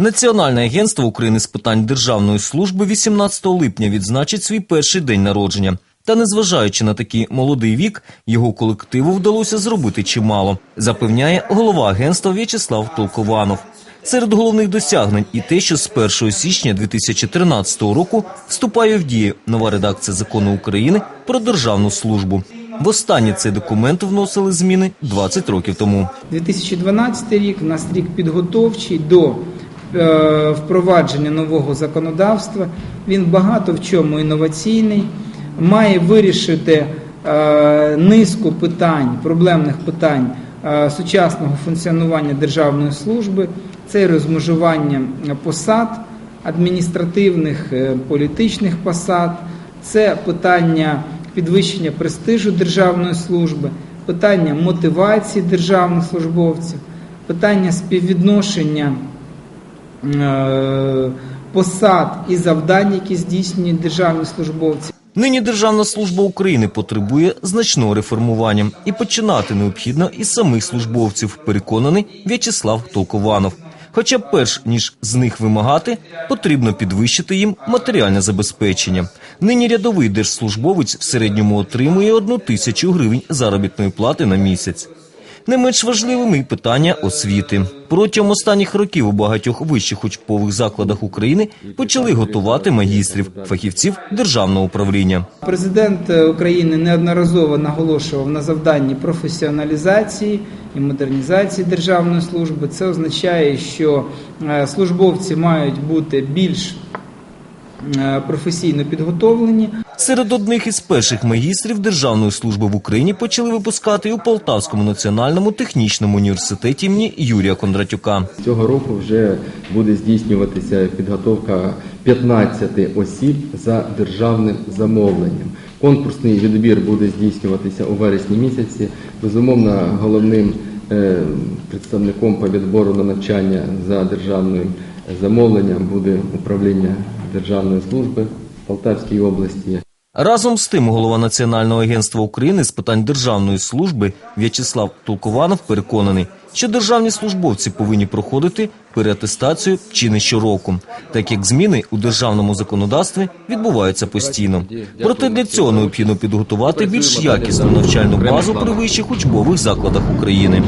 Національне агентство України з питань державної служби 18 липня відзначить свій перший день народження. Та незважаючи на такий молодий вік, його колективу вдалося зробити чимало, запевняє голова агентства В'ячеслав Толкованов. Серед головних досягнень і те, що з 1 січня 2013 року вступає в дію нова редакція закону України про державну службу. Востаннє цей документ вносили зміни 20 років тому. 2012 рік у нас рік підготовчий до впровадження нового законодавства. Він багато в чому інноваційний, має вирішити е, низку питань, проблемних питань е, сучасного функціонування державної служби. Це розмежування посад адміністративних, е, політичних посад, це питання підвищення престижу державної служби, питання мотивації державних службовців, питання співвідношення е, посад і завдань, які здійснюють державні службовці. Нині Державна служба України потребує значного реформування і починати необхідно із самих службовців, переконаний В'ячеслав Толкованов. Хоча перш ніж з них вимагати, потрібно підвищити їм матеріальне забезпечення. Нині рядовий держслужбовець в середньому отримує одну тисячу гривень заробітної плати на місяць. Не менш важливими і питання освіти. Протягом останніх років у багатьох вищих учбових закладах України почали готувати магістрів, фахівців державного управління. Президент е, України неодноразово наголошував на завданні професіоналізації і модернізації державної служби. Це означає, що е, службовці мають бути більш професійно підготовлені, Серед одних із перших магістрів державної служби в Україні почали випускати і у Полтавському національному технічному університеті імені Юрія Кондратюка. Цього року вже буде здійснюватися підготовка 15 осіб за державним замовленням. Конкурсний відбір буде здійснюватися у вересні місяці. Безумовно, головним е, представником по відбору на навчання за державним замовленням буде управління Державної служби в Полтавській області. Разом з тим, голова Національного агентства України з питань державної служби В'ячеслав Толкованов переконаний, що державні службовці повинні проходити переатестацію чи не щороку, так як зміни у державному законодавстві відбуваються постійно. Проте для цього необхідно підготувати більш якісну навчальну базу при вищих учбових закладах України.